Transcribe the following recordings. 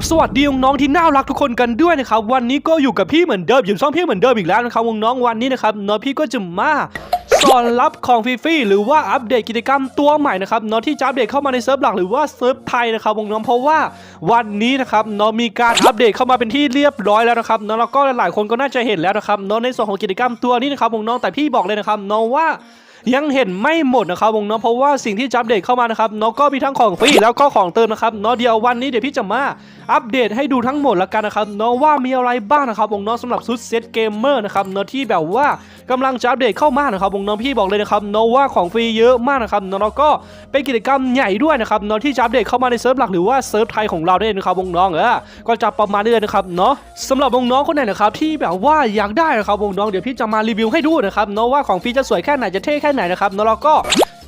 บสวัสดีน้องๆที่น่ารักทุกคนกันด้วยนะครับวันนี้ก็อยู่กับพี่เหมือนเดิมอยู่ช่องพี่เหมือนเดิมอีกแล้วนะครับน้องๆวันนี้นะครับเนาะพี่ก็จะมาสอนรับของฟรีๆหรือว่าอัปเดตกิจกรรมตัวใหม่นะครับเนาะที่จะอัปเดตเข้ามาในเซิร์ฟหลักหรือว่าเซิร์ฟไทยนะครับน้องเพราะว่าวันนี้นะครับเนาะมีการอัปเดตเข้ามาเป็นที่เรียบร้อยแล้วนะครับเนาะแล้วก็หลายๆคนก็น่าจะเห็นแล้วนะครับเนาะในส่วนของกิจกรรมตัวนี้นะครับน้องแต่พี่บอกเลยนะครับเนาะว่า ยังเห็นไม่หมดนะครับวงเนาะเพราะว่าสิ่งที่จะอัปเดตเข้ามานะครับเนาะก็มีทั้งของฟรีแล้วก็ของเติมนะครับเนาะเดี๋ยววันนี้เดี๋ยวพี่จะมาอัปเดตให้ดูทั้งหมดแล้วกันนะครับเนาะว่ามีอะไรบ้างนะครับวงเนาะสำหรับชุดเซตเกมเมอร์นะครับเนาะที่แบบว่ากำลังจะอัปเดตเข้ามานะครับวงน้องพี่บอกเลยนะครับโนว่าของฟรีเยอะมากนะครับนาะแล้วก็เป็นกิจกรรมใหญ่ด้วยนะครับเนาะที่จะอัปเดตเข้ามาในเซิร์ฟหลักหรือว่าเซิร์ฟไทยของเราได้เลยนะครับวงน้องเออก็จะประมาณนี้เลยนะครับเนาะสำหรับวงน้องคนไหนนะครับที่แบบว่าอยากได้นะครับวงน้องเดี๋ยวพี่จะมารีวิวให้ดูนะครับเนาะว่าของฟรีจะสวยแค่ไหนจะเท่แค่ไหนนะครับเนาะแล้วก็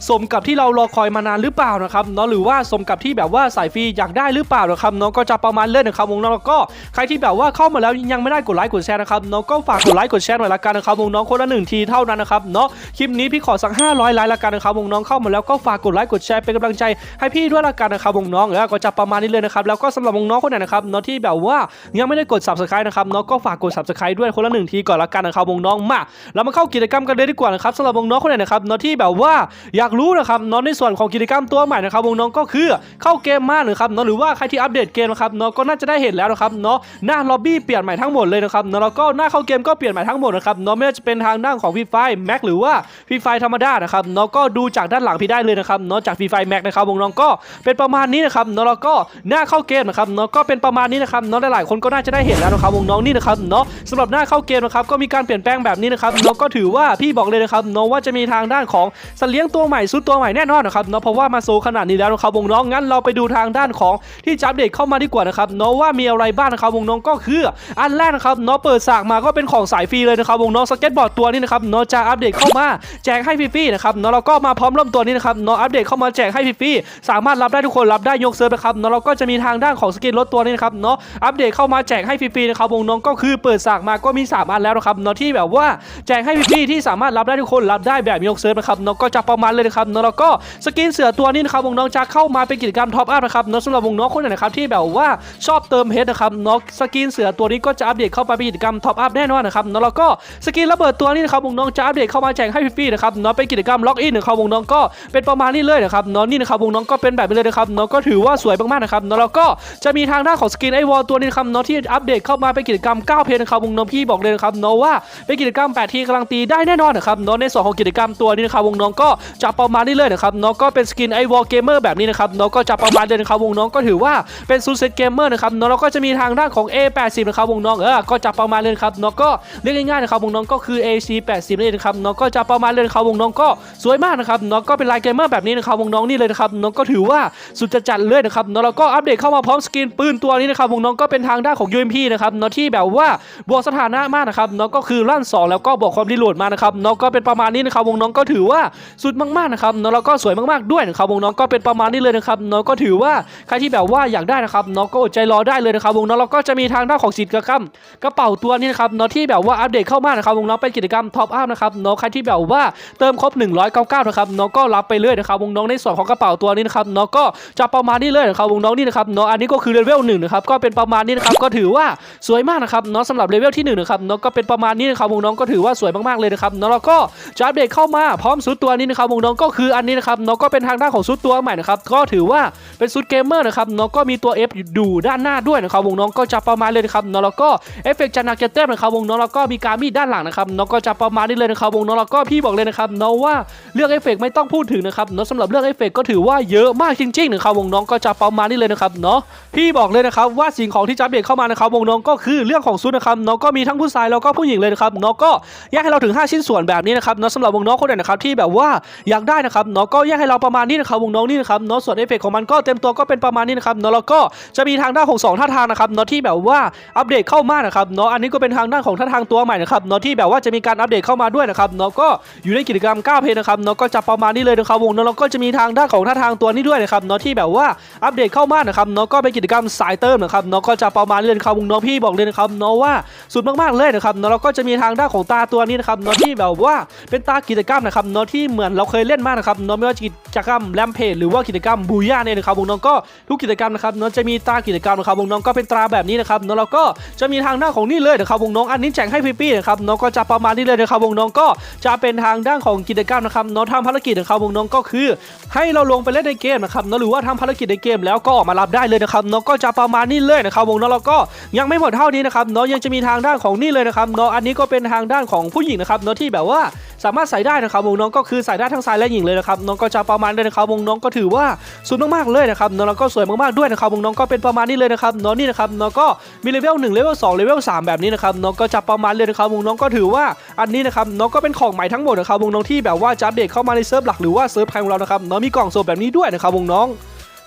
สมกับที่เรารอคอยมานานหรือเปล่านะครับเนาะหรือว่าสมกับที่แบบว่าสายฟรีอยากได้หรือเปล่านะครับเนาะก็จะประมาณเล่นนะครับวงน้องแล้วก็ใครที่แบบว่าเข้ามาแล้วยังไม่ได้กดไลค์กดแชร์นะครับเนาะก็ฝากกดไลค์กดแชร์หน่อยละกันนะครับวงน้องคนละหนึ่งทีเท่านั้นนะครับเนาะคลิปนี้พี่ขอสัก500ไลค์ละกันนะครับวงน้องเข้ามาแล้วก็ฝากกดไลค์กดแชร์เป็นกำลังใจให้พี่ด้วยละกันนะครับวงน้องเออก็จะประมาณนี้เลยนะครับแล้วก็สำหรับวงน้องคนไหนนะครับเนาะที่แบบว่ายังไม่ได้กด subscribe นะครับเนาะก็ฝากกด subscribe ด้วยคนละหนึ่งทีก่อนละกันนะครับวงน้องมาเรามาเข้ากิจกรรมกันเลยดีกว่านะครับสำหรับวงน้องคนไหนนะครับเนาะที่แบบว่าอยากรู้นะครับเนาะในส่วนของกิจกรรมตัวใหม่นะครับวงน้องก็คือเข้าเกมมาหรือครับเนาะหรือว่าใครที่อัปเดตเกมนะครับเนาะก็น่าจะได้เห็นแล้วนะครับเนาะหน้าล็อบบี้เปลี่ยนใหม่ทั้งหมดเลยนะครับเนาะแล้วก็หน้าเข้าเกมก็เปลี่ยนใหม่ทั้งหมดนะครับเนาะไม่ว่าจะเป็นทางด้านของฟรีไฟแม็กหรือว่าฟรีไฟธรรมดานะครับเนาะก็ดูจากด้านหลังพี่ได้เลยนะครับเนาะจากฟรีไฟแม็กนะครับวงน้องก็เป็นประมาณนี้นะครับเนาะแล้วก็หน้าเข้าเกมนะครับเนาะก็เป็นประมาณนี้นะครับเนาะหลายๆคนก็น่าจะได้เห็นแล้วนะครับวงน้องนี่นะครับเนาะสำหรับหน้าเข้าเกมนะครับก็มีการเปลี่ยนแปลงแบบนี้นะครับเนาะก็ถือว่าพี่บอกเลยนะครับเนาะว่าจะมีทางด้านของสัตว์เลี้ยงตัวใหม่ซุดตัวใหม่แน่นอนนะครับเนาะเพราะว่ามาโซขนาดนี้แล้วนะครับวงน้องงั้นเราไปดูทางด้านของที่จะอัปเดตเข้ามาดีกว่านะครับเนาะว่ามีอะไรบ้างนะครับวงน้องก็คืออันแรกนะครับเนาะเปิดสากมาก็เป็นของสายฟรีเลยนะครับวงน้องสเก็ตบอร์ดตัวนี้นะครับเนาะจะอัปเดตเข้ามาแจกให้ฟรีๆนะครับเนาะเราก็มาพร้อมร่มตัวนี้นะครับเนาะอัปเดตเข้ามาแจกให้ฟรีๆสามารถรับได้ทุกคนรับได้ยกเซิร์ฟนะครับเนาะเราก็จะมีทางด้านของสกินรถตัวนี้นะครับเนาะอัปเดตเข้ามาแจกให้ฟรีๆนะครับวงน้องก็คือเปิดสากมาก็มีสามอันแล้วนะครับเนาะที่แบบว่าแจกให้ฟรีๆที่สามารถรับได้ทุกคนรับได้แบบยกเซิร์ฟนะครับเนาะก็จะประมาณเลยนะครับเนาะแล้วก็สกินเสือตัวนี้นะครับวงน้องจะเข้ามาเป็นกิจกรรมท็อปอัพนะครับเนาะสำหรับวงน้องคนไหนนะครับที่แบบว่าชอบเติมเพชรนะครับเนาะสกินเสือตัวนี้ก็จะอัปเดตเข้าไปเป็นกิจกรรมท็อปอัพแน่นอนนะครับเนาะแล้วก็สกินระเบิดตัวนี้นะครับวงน้องจะอัปเดตเข้ามาแจกให้ฟรีๆนะครับเนาะเป็นกิจกรรมล็อกอินนะครับวงน้องก็เป็นประมาณนี้เลยนะครับเนาะนี่นะครับวงน้องก็เป็นแบบนี้เลยนะครับเนาะก็ถือว่าสวยมากๆนะครับเนาะแล้วก็จะมีทางด้านของสกินไอวอลตัวนี้นะครับเนาะที่อัปเดตเข้ามาเป็นกิจกรรม9เพจนะครับวงน้องพี่บอกเลยนะครับเนาะว่าเป็นกิจกรรม8ทีกำลังตีได้แน่นอนนะครับเนาะในส่วนของกิจกรรมตัวนี้นะครับวงน้องก็จะประมาณนี้เลยนะครับเนาะก็เป็นสกินไอวอลเกมเมอร์แบบนี้นะครับเนาะก็จะประมาณเดือนนะครับวงน้องก็ถือว่าเป็นซูเซตเกมเมอร์นะครับนาะแล้วก็จะมีทางด้านของ A80 นะครับวงน้องเออก็จะประมาณเลยครับเนาะก็เรียกง่ายๆนะครับวงน้องก็คือ AC80 นั่นเองนะครับเนาะก็จะประมาณเลยครับวงน้องก็สวยมากนะครับเนาะก็เป็นลายเกมเมอร์แบบนี้นะครับวงน้องนี่เลยนะครับเนาะก็ถือว่าสุดจะจัดเลยนะครับนาะแล้วก็อัปเดตเข้ามาพร้อมสกินปืนตัวนี้นะครับวงน้องก็เป็นทางด้านของ UMP นะครับเนาะที่แบบว่าบวกสถานะมากนะครับเนาะก็คือลั่นสองแล้วก็บวกความรีโหลดมานะครับเนาะก็เป็นประมาณนี้นะครับวงน้องก็ถือว่าสุดมากๆนะครับเนาะแล้วก็สวยมากๆด้วยนะครับวงน้องก็เป็นประมาณนี้เลยนะครับเนาะก็ถือว่าใครที่แบบว่าอยากได้นะครับเนาะก็อดใจรอได้เลยนะครับวงน้องแล้วก็จะมีทางด้านของสิทธิ์กระกัมกระเป๋าตัวนี้นะครับเนาะที่แบบว่าอัปเดตเข้ามานะครับวงน้องเป็นกิจกรรมท็อปอัพนะครับเนาะใครที่แบบว่าเติมครบ 199นะครับเนาะก็รับไปเลยนะครับวงน้องในส่วนของกระเป๋าตัวนี้นะครับเนาะก็จะประมาณนี้เลยนะครับวงน้องนี่นะครับเนาะอันนี้ก็คือเลเวลหนึ่งนะครับก็เป็นประมาณนี้นะครับก็ถือว่าสวยมากนะครับเนาะสำหรับเลเวลที่หนึ่งนะครับเนาะก็เป็นประมาณนี้นะครับวงน้องก็ถือว่าสวยมากๆเลยนะครับเนาะแล้วก็จะอัปเดตเข้ามาพร้อมซุดตัวนี้นะครับวงน้องก็คืออันนี้นะครับเนาะก็เป็นทางด้านของซุดตัวใหม่นะครับก็ถือว่าเป็นซุดเกมเมอร์นะครับเนาะก็มีตัว F อยู่ด้านหน้าด้วยนะครับวงน้องก็จะประมาณเลยนะครับเนาะแล้วก็เอฟเฟกต์จันนักเก็ตเต็มนะครับวงน้องแล้วก็มีการมีด้านหลังนะครับเนาะก็จะประมาณนี้เลยนะครับวงน้องแล้วก็พี่บอกเลยนะครับเนาะว่าเรื่องเอฟเฟกต์ไม่ต้องพูดถึงนะครับเนาะสำหรับเรื่องเอฟเฟกต์ก็ถือว่าเยอะมากจริงๆนะครับวงน้องก็จะประมาณนี้เลยนะครับเนาะพี่บอกเลยนะครับว่าสิ่งของที่จะอัปเดเข้ามานะครับวงน้องก็คือเรื่องของซุดนะครับเนาะก็มีทั้งผู้ชายแล้วก็ผู้หญิงเลยนะครับเนาะก็แยกให้เราถึง 5 ชิ้นส่วนแบบนี้นะครับเนาะสำหรับวงน้องคนไหนนะครับที่แบบว่าอยากได้นะครับเนาะก็แยกให้เราประมาณนี้นะครับวงน้องนี่นะครับเนาะส่วนเอฟเฟกต์ของมันก็เต็มตัวก็เป็นประมาณนี้นะครับเนาะแล้วก็จะมีทางด้านของสองท่าทางนะครับเนาะที่แบบว่าอัปเดตเข้ามานะครับเนาะอันนี้ก็เป็นทางด้านของท่าทางตัวใหม่นะครับเนาะที่แบบว่าจะมีการอัปเดตเข้ามาด้วยนะครับเนาะก็อยู่ในกิจกรรม9เพจนะครับเนาะก็จะประมาณนี้เลยนะครับวงเนาะแล้วก็จะมีทางด้านของท่าทางตัวนี้ด้วยนะครับเนาะที่แบบว่าอัปเดตเข้ามานะครับเนาะก็เป็นกิจกรรมสายเติมนะครับเนาะก็จะประมาณนี้เลยครับวงเนาะพี่บอกเลยนะครับเนาะว่าสุดมากๆเลยนะครับเนาะแล้วก็จะมีทางด้านของตาตัวนี้นะครับเนาะที่แบบว่าเป็นตากิจกรรมนะครับเนาะที่เหมือนเราเคยเล่นเล่นมากนะครับเนาะไม่ว่าจะกิจกรรมแรมเพจหรือว่ากิจกรรมบูย่าเนี่ยนะครับวงน้องก็ทุกกิจกรรมนะครับเนาะจะมีตรากิจกรรมนะครับวงน้องก็เป็นตราแบบนี้นะครับนาะแล้วก็จะมีทางด้านของนี่เลยนะครับวงน้องอันนี้แจกให้ฟรีๆนะครับเนาะก็จะประมาณนี้เลยนะครับวงน้องก็จะเป็นทางด้านของกิจกรรมนะครับเนาะทำภารกิจนะครับวงน้องก็คือ ให้เราลงไปเล่นในเกมนะครับเนาะหรือว่าทำภารกิจในเกมแล้วก็ออกมารับได้เลยนะครับเนาะก็จะประมาณนี้เลยนะครับวงน้องแล้วก็ยังไม่หมดเท่านี้นะครับเนาะยังจะมีทางด้านของนี่เลยนะครับเนาะอันนี้ก็เป็นทางด้านของผู้หญิงนะครับเนาะที่แบบว่าสามารถใส่ได้นะครับวงน้องก็คือใส่ได้ทั้งชายและหญิงเลยนะครับน้องก็จะประมาณด้วยนะครับวงน้องก็ถือว่าสุดมากๆเลยนะครับเนาะแล้วก็สวยมากๆด้วยนะครับวงน้องก็เป็นประมาณนี้เลยนะครับน้องนี่นะครับน้องก็มีเลเวล1เลเวล2เลเวล3แบบนี้นะครับน้องก็จะประมาณเลยนะครับวงน้องก็ถือว่าอันนี้นะครับน้องก็เป็นของใหม่ทั้งหมดนะครับวงน้องที่แบบว่าจะอัปเดตเข้ามาในเซิร์ฟหลักหรือว่าเซิร์ฟไทยของเรานะครับน้องมีกล่องโซแบบนี้ด้วยนะครับวงน้อง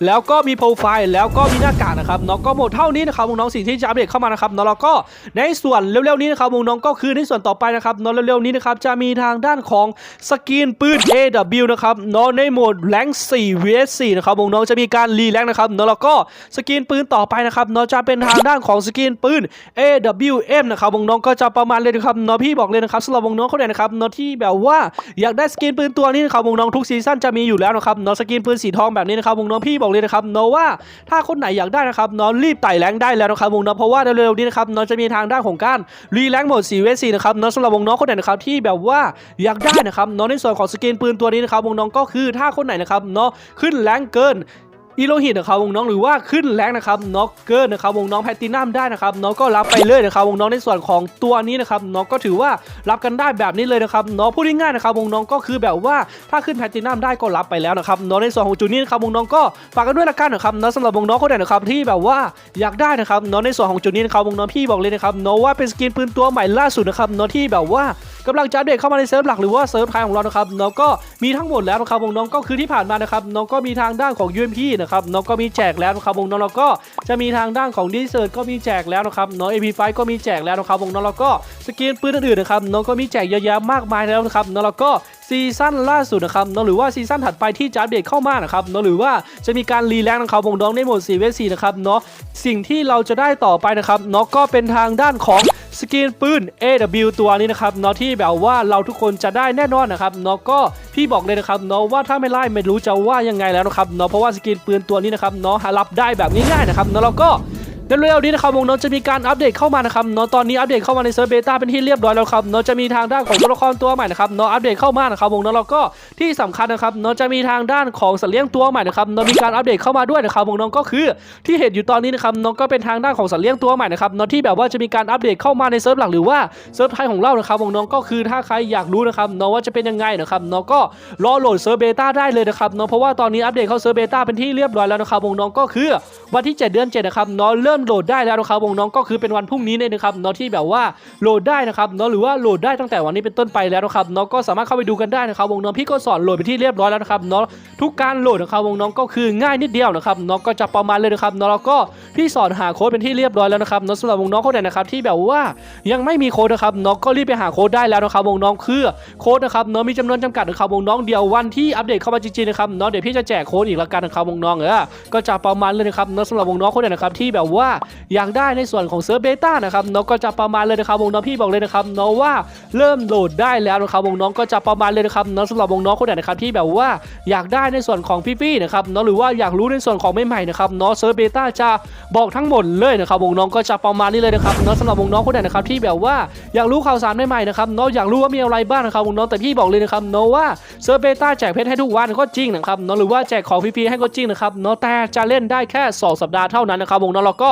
แล้วก็มีโปรไฟล์แล้วก็มีหน้ากากนะครับน้องก็หมดเท่านี้นะครับน้องสิ่งที่จะอัปเดตเข้ามานะครับน้องแล้วก็ในส่วนเร็วๆนี้นะครับน้องก็คือในส่วนต่อไปนะครับน้องเร็วๆนี้นะครับจะมีทางด้านของสกินปืน AW นะครับน้องในโหมดแรง4 vs 4นะครับน้องจะมีการรีแรงนะครับน้องแล้วก็สกินปืนต่อไปนะครับน้องจะเป็นทางด้านของสกินปืน AWM นะครับน้องก็จะประมาณเลยนะครับน้องพี่บอกเลยนะครับสำหรับน้องเขาเนี่ยนะครับน้องที่แบบว่าอยากได้สกินปืนตัวนี้นะครับน้องทุกซีซั่นจะมีอยู่แล้วนะครับน้องสกินปืนสีทองแบบนี้นะครับน้องพี่บอกเลยนะครับน้อว่าถ้าคนไหนอยากได้นะครับน้องรีบไต่แรงได้แล้วนะครับน้องเพราะว่าเร็วๆนี้นะครับน้องจะมีทางด้านของการรีแรงโหมด4 v 4นะครับน้องสำหรับวงน้องคนไหนนะครับที่แบบว่าอยากได้นะครับน้องในส่วนของสกินปืนตัวนี้นะครับวงน้องก็คือถ้าคนไหนนะครับน้องขึ้นแรงเกิน อีโลหิตนะครับวงน้องหรือว่าขึ้นแรงนะครับน็อกเกินนะครับวงน้องแพตตินัมได้นะครับน้องก็รับไปเลยนะครับวงน้องในส่วนของตัวนี้นะครับน้องก็ถือว่ารับกันได้แบบนี้เลยนะครับน้องพูดง่ายๆนะครับวงน้องก็คือแบบว่าถ้าขึ้นแพตตินัมได้ก็รับไปแล้วนะครับน้องในส่วนของจุดนี้นะครับวงน้องก็ฝากกันด้วยละกันนะครับน้องสำหรับวงน้องคนไหนนะครับที่แบบว่าอยากได้นะครับน้องในส่วนของจุดนี้นะครับวงน้องพี่บอกเลยนะครับน้องว่าเป็นสกินปืนตัวใหม่ล่าสุดนะครับน้องที่แบบว่า กำลังจะเดตเข้ามาในเซิร์ฟหลักหรือว่าเซิร์ฟไทยของเรานะครับน้องก็มีทั้งหมดแล้วนะครับวงน้องก็คือที่ผ่านมานะครับน้องก็มีทางด้านของ UMP นะครับน้องก็มีแจกแล้วนะครับวงน้องเราก็จะมีทางด้านของดีเซอร์ก็มีแจกแล้วนะครับน้อง AP5 ก็มีแจกแล้วนะครับวงน้องเราก็สกินปืนอื่นๆนะครับน้องก็มีแจกเยอะแยะมากมายแล้วนะครับน้องเราก็ซีซั่นล่าสุดนะครับน้องหรือว่าซีซั่นถัดไปที่จะอัปเดตเข้ามานะครับน้องหรือว่าจะมีการรีแลงนะครับวงน้องในโหมด4 v 4นะครับเนาะสิ่งที่เราจะได้ต่อไปนะครับเนาะก็เป็นทางด้านของ สกินปืน AW ตัวนี้นะครับเนาะที่แบบว่าเราทุกคนจะได้แน่นอนนะครับเนาะก็พี่บอกเลยนะครับเนาะว่าถ้าไม่ไล่ไม่รู้จะว่ายังไงแล้วนะครับเนาะเพราะว่าสกินปืนตัวนี้นะครับเนาะหารับได้แบบง่ายๆนะครับเนาะเราก็ เร็วๆนี้นะครับวงน้องจะมีการอัปเดตเข้ามานะครับเนาะตอนนี้อัปเดตเข้ามาในเซิร์ฟเบต้าเป็นที่เรียบร้อยแล้วครับเนาะจะมีทางด้านของตัวละครตัวใหม่นะครับเนาะอัปเดตเข้ามานะครับวงน้องเราก็ที่สำคัญนะครับเนาะจะมีทางด้านของสัตว์เลี้ยงตัวใหม่นะครับเนาะมีการอัปเดตเข้ามาด้วยนะครับวงน้องก็คือที่เห็นอยู่ตอนนี้นะครับน้องก็เป็นทางด้านของสัตว์เลี้ยงตัวใหม่นะครับเนาะที่แบบว่าจะมีการอัปเดตเข้ามาในเซิร์ฟหลักหรือว่าเซิร์ฟไทยของเรานะครับวงน้องก็คือถ้าใครอยากรู้นะครับเนาะว่าจะเป็นยังไงนะครับเนาะก็รอโหลดเซิร์ฟเบต้าได้เลยนะครับเนาะเพราะว่าตอนนี้อัปเดตเข้าเซิร์ฟเบต้าเป็นที่เรียบร้อยแล้วนะครับวงน้องก็คือวันที่ 7 เดือน7นะครับเนาะเริ่มโหลดได้แล้วนะครับวงน้องก็คือเป็นวันพรุ่งนี้เนี่ยนะครับเนาะที่แบบว่าโหลดได้นะครับเนาะหรือว่าโหลดได้ตั้งแต่วันนี้เป็นต้นไปแล้วนะครับเนาะก็สามารถเข้าไปดูกันได้นะครับวงน้องพี่ก็สอนโหลดไปที่เรียบร้อยแล้วนะครับเนาะทุกการโหลดนะครับวงน้องก็คือง่ายนิดเดียวนะครับเนาะก็จะประมาณเลยนะครับเนาะแล้วก็พี่สอนหาโค้ดเป็นที่เรียบร้อยแล้วนะครับเนาะสำหรับวงน้องคนไหนนะครับที่แบบว่ายังไม่มีโค้ดนะครับเนาะก็รีบไปหาโค้ดได้แล้วนะครับวงน้องคือโค้ดนะครับเนาะมีจำนวนจำกัดนะครับวงน้องเดียววันที่อัปเดตเข้ามาจริงๆนะครับเนาะเดี๋ยวพี่จะแจกโค้ดอีกละกันนะครับวงน้องเออก็จะประมาณเลยนะครับเนาะสำหรับวงน้องคนไหนนะครับที่แบบว่าอยากได้ในส่วนของเซิร์ฟเบต้านะครับเนาะก็จะประมาณเลยนะครับวงน้องพี่บอกเลยนะครับเนาะว่าเริ่มโหลดได้แล้วนะครับวงน้องก็จะประมาณเลยนะครับเนาะสำหรับวงน้องคนไหนนะครับที่แบบว่าอยากได้ในส่วนของพี่ๆนะครับเนาะหรือว่าอยากรู้ในส่วนของใหม่ๆนะครับเนาะเซิร์ฟเบต้าจะบอกทั้งหมดเลยนะครับวงน้องก็จะประมาณนี้เลยนะครับเนาะสำหรับวงน้องคนไหนนะครับที่แบบว่าอยากรู้ข่าวสารใหม่ๆนะครับเนาะอยากรู้ว่ามีอะไรบ้างนะครับวงน้องแต่พี่บอกเลยนะครับเนาะว่าเซิร์ฟเบต้าแจกเพชรให้ทุกวันก็จริงนะครับเนาะหรือว่าแจกของฟรีๆให้ก็จริงนะครับเนาะแต่จะเล่นได้แค่ 2 สัปดาห์เท่านั้นนะครับวงน้องเราก็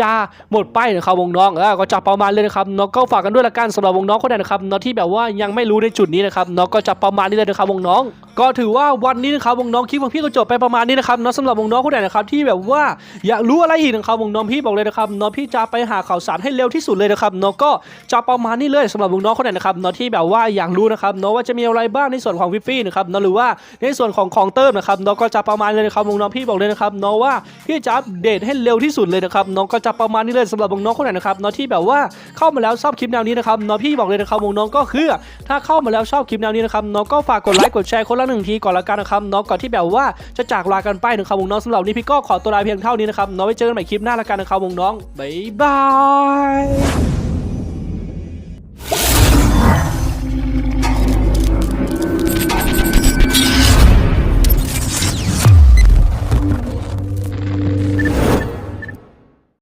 จะหมดไปนะครับวงน้องเออก็จะประมาณเลยนะครับเนาะก็ฝากกันด้วยละกันสำหรับวงน้องคนไหนนะครับเนาะที่แบบว่ายังไม่รู้ในจุดนี้นะครับเนาะก็จะประมาณนี้เลยนะครับวงน้อง ก็ถือว่าวันนี้นะครับวงน้องคลิปของพี่ก็จบไปประมาณนี้นะครับเนาะสำหรับวงน้องคนไหนนะครับที่แบบว่าอยากรู้อะไรอีกนะครับวงน้องพี่บอกเลยนะครับเนาะพี่จะไปหาข่าวสารให้เร็วที่สุดเลยนะครับเนาะก็จะประมาณนี้เลยสำหรับวงน้องคนไหนนะครับเนาะที่แบบว่าอยากรู้นะครับเนาะว่าจะมีอะไรบ้างในส่วนของฟิฟฟี่นะครับเนาะหรือว่าในส่วนของของเติมนะครับเนาะก็จะประมาณเลยนะครับวงน้องพี่บอกเลยนะครับเนาะว่าพี่จะอัปเดตให้เร็วที่สุดเลยนะครับเนาะก็จะประมาณนี้เลยสำหรับวงน้องคนไหนนะครับเนาะที่แบบว่าเข้ามาแล้วชอบคลิปแนวนี้นะครับเนาะพี่บอกเลยนะครับวงน้องก็คือ ถ้าเข้ามาแล้วชอบคลิปแนวนี้นะครับเนาะก็ฝากกดไลค์กดแชร์คนละหนึ่งทีก่อนละกันนะครับเนาะก่อนที่แบบว่าจะจากลากันไปนะครับวงน้องสำหรับนนี้พี่ก็ขอตัวลาเพียงเท่านี้นะครับเนาะไว้เจอกันใหม่คลิปหน้าละกันนะครับวงน้องบ๊ายบาย